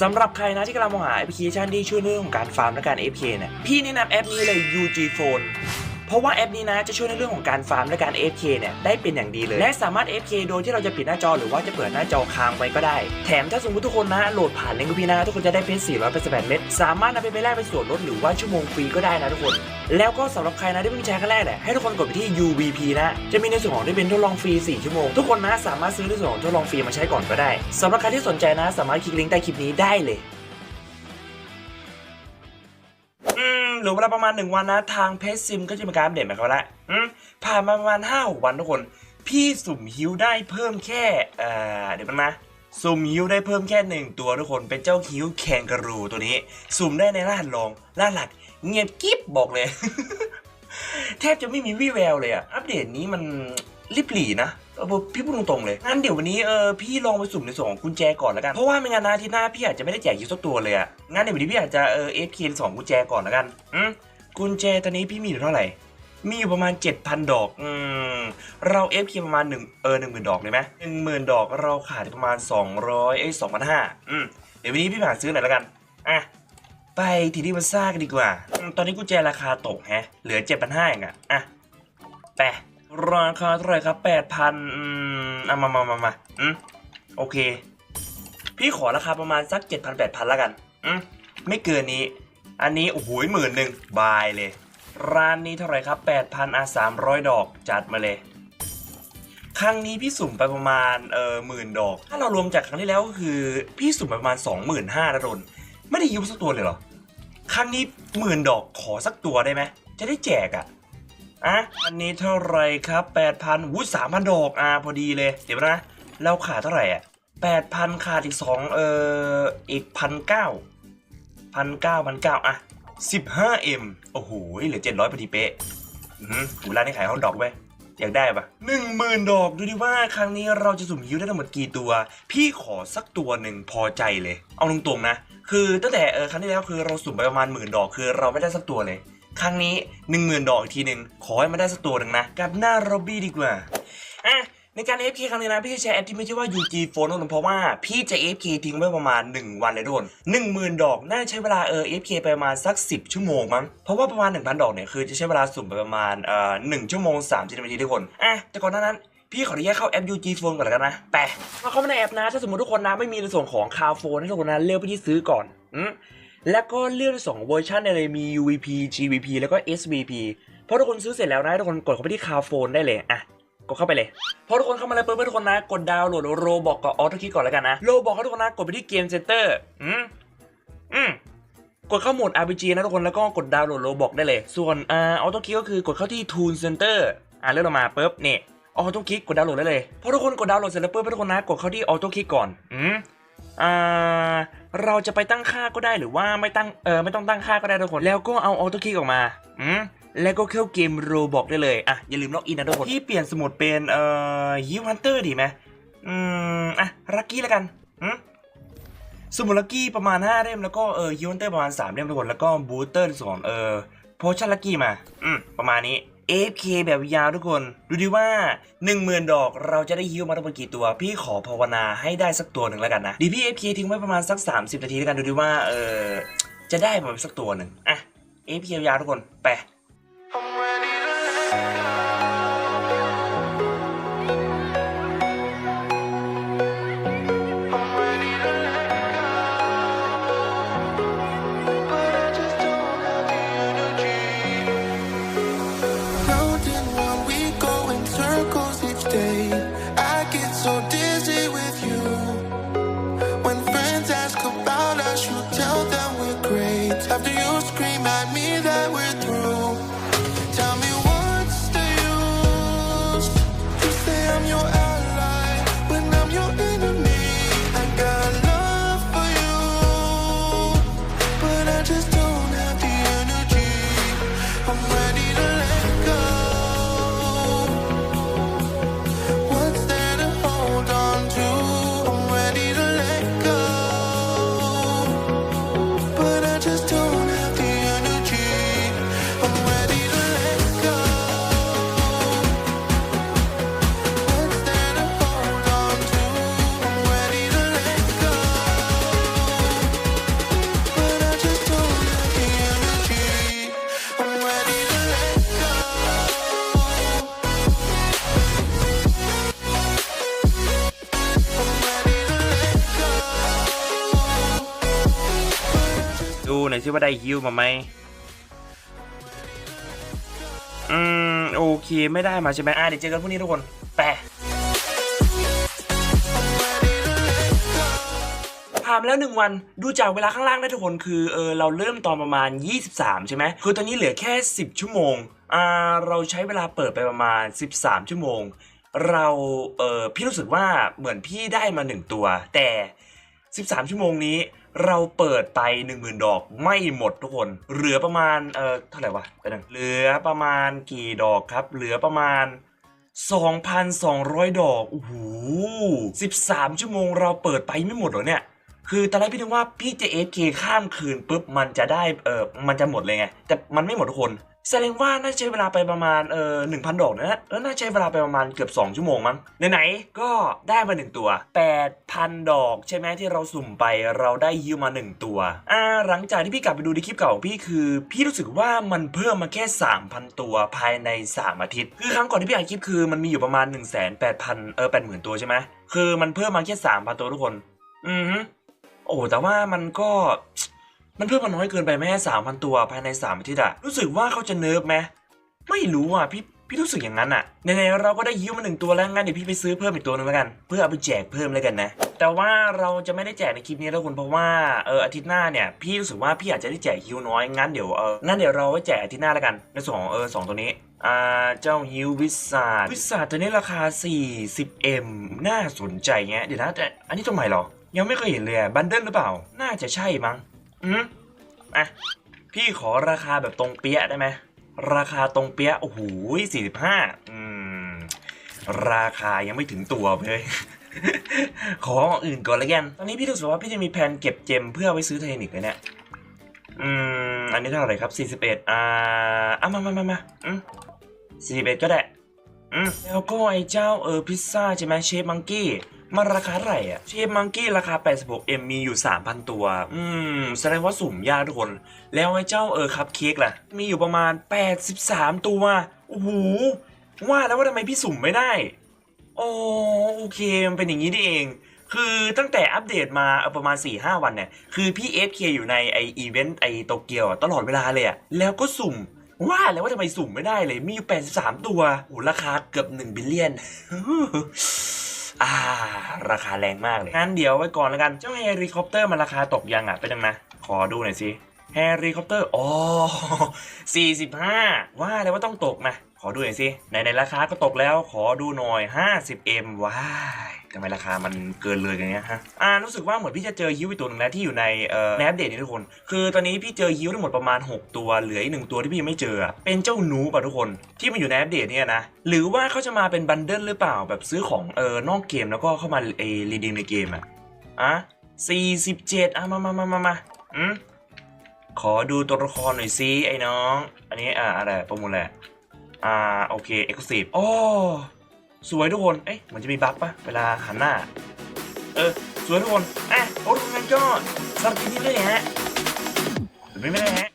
สำหรับใครนะที่กำลังมองหาแอปพลิเคชันที่ช่วยเรื่องของการฟาร์มและการ FK เนี่ยพี่แนะนำแอปนี้เลย UG Phone เพราะว่าแอปนี้นะจะช่วยในเรื่องของการฟาร์มและการ AFK เนี่ยได้เป็นอย่างดีเลย และสามารถ AFK โดยที่เราจะปิดหน้าจอหรือว่าจะเปิดหน้าจอค้างไว้ก็ได้ แถมถ้าสมมติทุกคนนะโหลดผ่านลิงก์พี่นะทุกคนจะได้เพชร488เม็ดสามารถนำไปไปแลกเป็นส่วนลดหรือว่าชั่วโมงฟรีก็ได้นะทุกคน แล้วก็สำหรับใครนะที่เพิ่งใช้ครั้งแรกเนี่ยให้ทุกคนกดไปที่ UVP นะจะมีในส่วนของที่เป็นทดลองฟรี 4 ชั่วโมง ทุกคนนะสามารถซื้อในส่วนของทดลองฟรีมาใช้ก่อนก็ได้สำหรับใครที่สนใจนะ สามารถคลิกลิงก์ใต้คลิปนี้ได้เลย เหลือเวลาประมาณหนึ่งวันนะ ทางเพจซิมก็จะมีการอัปเดตมาเขาละผ่านมาประมาณห้าวันทุกคน พี่สุ่มฮิวได้เพิ่มแค่เอ่อเดี๋ยวมันนะสุ่มฮิวได้เพิ่มแค่หนึ่งตัวทุกคนเป็นเจ้าฮิวแคนกรูตัวนี้ สุ่มได้ในรหัสรองรหัสเงียบกิ๊บบอกเลย แทบจะไม่มีวี่แววเลยอะอัปเดตนี้มันริบหรี่นะ เออพี่พูดตรงๆเลยงั้นเดี๋ยววันนี้เออพี่ลองไปสุ่มในส่วนของกุญแจก่อนแล้วกันเพราะว่าไม่งั้นนะอาที่หน้าพี่อาจจะไม่ได้แจกยูสักตัวเลยอะงั้นเดี๋ยววันนี้พี่อาจจะเออเอฟเคีสองกุญแจก่อนแล้วกันอืมกุญแจตอนนี้พี่มีอยู่เท่าไหร่ มีอยู่ประมาณ 7,000 ดอก อืม เราเอฟเคีประมาณหนึ่งเออหนึ่งหมื่นดอกเลยไหมหนึ่งหมื่นดอกเราขาดประมาณ 200เอ้ยสองพันห้าอืมเดี๋ยววันนี้พี่ไปหาซื้อหน่อยแล้วกัน อะ ไปทีที่มันซ่ากันดีกว่าอตอนนี้กุญแจราคาตกแฮะ เหลือ7,500เองอะอะแป ราคาเท่าไหร่ครับ8,000อืมเอามามามามาอืมโอเค พี่ขอราคาประมาณสัก7,000 8,000แล้วกัน อืมไม่เกินนี้ อันนี้โอ้โหหมื่นหนึ่งบายเลย ร้านนี้เท่าไหร่ครับ8,000อะ300ดอกจัดมาเลย ครั้งนี้พี่สุ่มไปประมาณเออหมื่นดอก ถ้าเรารวมจากครั้งที่แล้วก็คือพี่สุ่มไปประมาณ25,000นะโดนไม่ได้ยุบสักตัวเลยเหรอ ครั้งนี้หมื่นดอกขอสักตัวได้ไหมจะได้แจกอะ อะอันนี้เท่าไรครับ8,000วุ้สามพันดอกอะพอดีเลย เดี๋ยวนะเราขาดเท่าไหร่อะ8,000ขาดอีก2เอ่ออีกพันเก้าพันเก้าพันเก้าอะ 15M โอ้โหเหลือ700พอดีเป๊ะอือหือหูร้านนี้ขายฮอทดอกไหมอยากได้ปะหนึ่งหมื่นดอกดูดิว่าครั้งนี้เราจะสุ่มฮิวได้ทั้งหมดกี่ตัว พี่ขอสักตัวหนึ่งพอใจเลย เอาตรงๆนะ คือตั้งแต่เออครั้งที่แล้วคือเราสุ่มไปประมาณหมื่นดอกคือเราไม่ได้สักตัวเลย ครั้งนี้หนึ่งหมื่นดอกอีกทีหนึ่งขอให้มันได้สักตัวหนึ่งนะ กับหน้าร็อบบี้ดีกว่าอะในการ AFK ครั้งนี้นะพี่จะใช้แอปที่ไม่ใช่ว่า UG Phone นะเพราะว่าพี่จะ AFK ทิ้งไว้ประมาณ 1 วันเลยทุกคน10,000 ดอก น่าจะใช้เวลาเออ AFK ไปประมาณสัก 10 ชั่วโมงมั้ง เพราะว่าประมาณ 1,000 ดอกเนี่ยคือจะใช้เวลาสุ่มไปประมาณเอ่อ1ชั่วโมง30นาทีทุกคนอะแต่ก่อนหน้านั้นพี่ขออนุญาตเข้าแอป UG Phone ก่อนแล้วกันนะไปมาเข้ามาในแอปนะ ถ้าสมมติทุกคนนะไม่มีในส่วนของคาโฟนให้ทุกคนนะเลือกไปที่ซื้อก่อนอืม แล้วก็เลือกในสองเวอร์ชันเลยมี UVP GVP แล้วก็ SVP เพราะทุกคนซื้อเสร็จแล้วนะทุกคนกดเข้าไปที่คาโฟนได้เลยอะกดเข้าไปเลย พอทุกคนเข้ามาแล้วเพื่อนๆทุกคนนะกดดาวน์โหลดโรบอกกับออโต้คลิกก่อนแล้วกันนะโรบอกให้ทุกคนนะกดไปที่เกมเซ็นเตอร์อืมอืมกดเข้าโหมด RPG นะทุกคนแล้วก็กดดาวน์โหลดโรบอกได้เลย ส่วนอ่าออโต้คลิกก็คือกดเข้าที่ Tool Center อ่าเลื่อนลงมาปุ๊บเนี่ยออโต้คลิกกดดาวน์โหลดได้เลยพอทุกคนกดดาวน์โหลดเสร็จแล้วเพื่อนๆทุกคนนะกดเข้าที่ออโต้คลิกก่อนอืม เราจะไปตั้งค่าก็ได้หรือว่าไม่ตั้งเออไม่ต้องตั้งค่าก็ได้ทุกคน แล้วก็เอาออโต้คลิกออกมาอืมแล้วก็เข้าเกมโรบอกได้เลยอะอย่าลืมล็อกอินนะทุกคนที่เปลี่ยนสมุดเป็นเอ่อฮิวฮันเตอร์ดีไหมอืมอะลักกี้แล้วกันอืมสมุดลักกี้ประมาณ 5 เล่มแล้วก็เออฮิวฮันเตอร์ประมาณ 3 เล่มทุกคนแล้วก็บูสเตอร์ส่วนเออโพชั่นลักกี้มา อืมประมาณนี้ AFK แบบยาวทุกคน ดูดิว่า 10,000 ดอกเราจะได้ฮิวมาทั้งหมดกี่ตัว พี่ขอภาวนาให้ได้สักตัวหนึ่งแล้วกันนะ ดีพี่ AFK ทิ้งไว้ประมาณสัก 30 นาทีแล้วกันดูดิว่า เออจะได้มาสักตัวหนึ่งอะ AFK ยาวทุกคน ไป I'm ready to หน่อยสิว่าได้ฮิวมาไหมอืมโอเคไม่ได้มาใช่ไหมอะเดี๋ยวเจอกันพรุ่งนี้ทุกคนแปะผ่านแล้วหนึ่งวันดูจากเวลาข้างล่างได้ทุกคนคือเออเราเริ่มตอนประมาณ 23 ใช่ไหมคือตอนนี้เหลือแค่ 10 ชั่วโมงอ่าเราใช้เวลาเปิดไปประมาณ 13 ชั่วโมง เราเออพี่รู้สึกว่าเหมือนพี่ได้มาหนึ่งตัว แต่ 13 ชั่วโมงนี้ เราเปิดไป 10,000 ดอกไม่หมดทุกคน เหลือประมาณ เออเท่าไหร่วะไปหนึ่งเหลือประมาณกี่ดอกครับ เหลือประมาณ 2,200 ดอก โอ้โห 13 ชั่วโมงเราเปิดไปไม่หมดเหรอเนี่ย คือตอนแรกพี่นึกว่าพี่จะ AFK ข้ามคืนปุ๊บมันจะได้ เออมันจะหมดเลยไง แต่มันไม่หมดทุกคน แสดงว่าน่าใช้เวลาไปประมาณเออหนึ่งพันดอกนะแล้วน่าใช้เวลาไปประมาณเกือบ 2 ชั่วโมงมั้งไหนๆก็ได้มา 1 ตัว 8,000 ดอกใช่ไหมที่เราสุ่มไปเราได้ฮิวมา 1 ตัวอ่าหลังจากที่พี่กลับไปดูในคลิปเก่าของพี่คือ พี่รู้สึกว่ามันเพิ่มมาแค่ 3,000 ตัวภายใน 3 อาทิตย์ คือครั้งก่อนที่พี่อ่านคลิปคือมันมีอยู่ประมาณ 1 8 0 0 0เออ80,000 ตัวใช่ไหมคือมันเพิ่มมาแค่3,000 ตัวทุกคน อือโอ้แต่ว่ามันก็ มันเพิ่มมาน้อยเกินไปแม่สามพันตัวภายในสามอาทิตย์อะรู้สึกว่าเขาจะเนิร์ฟไหมไม่รู้อะพี่พี่รู้สึกอย่างนั้นอะในๆเราก็ได้ฮิวมาหนึ่งตัวแล้วงั้นเดี๋ยวพี่ไปซื้อเพิ่มอีกตัวหนึงแล้วกัน เพื่อเอาไปแจกเพิ่มเลยกันนะ แต่ว่าเราจะไม่ได้แจกในคลิปนี้แล้วคุณเพราะว่าเอออาทิตย์หน้าเนี่ยพี่รู้สึกว่าพี่อาจจะได้แจกฮิวน้อยงั้นเดี๋ยวเอองั้นเดี๋ยวเราไว้แจกอาทิตย์หน้าแล้วกันในส่วนของเออสองตัวนี้อ่าเจ้าฮิววิสาดวิสาดตัวนี้ราคา 40m น่าสนใจเงี้ยเดี๋ยวนะแต่อันนี้ตัวใหม่เหรอยังไม่เคยเห็นเลยบันเดิลหรือเปล่า น่าจะใช่มั้ง อืมอะพี่ขอราคาแบบตรงเปี้ยะได้ไหมราคาตรงเปี้ยะโอ้โหสี่สิบห้าอืม ราคายังไม่ถึงตัวเลยขออื่นก่อนละกันตอนนี้พี่รู้สึกว่าพี่จะมีแผนเก็บเจมเพื่อไว้ซื้อเทคนิคเลยเนี่ย อืม อันนี้เท่าไหร่ครับ 41 อ่าอะมามามามาอืม41 ก็ได้ อืม แล้วก็ไอ้เจ้าเออพิซซ่าใช่ไหมเชฟมังกี้ มันราคาไหร่อะเชฟมังกี้ราคา 86M มีอยู่ 3,000 ตัว อืม แสดงว่าสุ่มยากทุกคน แล้วไอ้เจ้าเออคัพเค้กล่ะ มีอยู่ประมาณ 83 ตัว โอ้โห ว่าแล้วว่าทำไมพี่สุ่มไม่ได้อ๋อโอเค มันเป็นอย่างนี้นี่เอง คือตั้งแต่อัปเดตมาเอาประมาณ 4-5 วันเนี่ย คือพี่ FK อยู่ในไออีเวนต์ไอโตเกียวตลอดเวลาเลยอะแล้วก็สุ่มว่าแล้วว่าทำไมสุ่มไม่ได้เลย มีอยู่ 83 ตัวโอ้ราคาเกือบ 1 บิลเลียน อ่า ราคาแรงมากเลย งั้นเดี๋ยวไว้ก่อนแล้วกัน เจ้าเฮลิคอปเตอร์มันราคาตกยังอะไปดังนะ ขอดูหน่อยสิเฮลิคอปเตอร์อ๋อ45 ว่าเลยวว่าต้องตกนะ ขอดูหน่อยสิ ในในราคาก็ตกแล้ว ขอดูหน่อย 50M ว้าย ทำไมราคามันเกินเลยกันเนี้ยฮะอ่ารู้สึกว่าเหมือนพี่จะเจอฮิวอีกตัวหนึงแล้วที่อยู่ในเอ่อในอัปเดตนี้ทุกคน คือตอนนี้พี่เจอฮิวทั้งหมดประมาณ 6 ตัวเหลืออีกหนึ่งตัวที่พี่ยังไม่เจอ เป็นเจ้าหนูป่ะทุกคนที่มันอยู่ในแอปเดตเนี่ยนะหรือว่าเขาจะมาเป็นบันเดิลหรือเปล่าแบบซื้อของเออนอกเกมแล้วก็เข้ามาเอรีดีมในเกมอะอะ47อะมามามามามาอืมขอดูตัวละครหน่อยซิไอ้น้อง อันนี้อ่าอะไรประมูลแหละอ่าโอเคเอ็กซ์คลูซีฟโอ้ สวยทุกคน เอ๊ะเหมือนจะมีบั๊กปะเวลาหันหน้า เออ สวยทุกคนอะโอ้ทุกคนก็สำหรับคลิปนี้เลยฮะไม่ไม่ได้ฮะ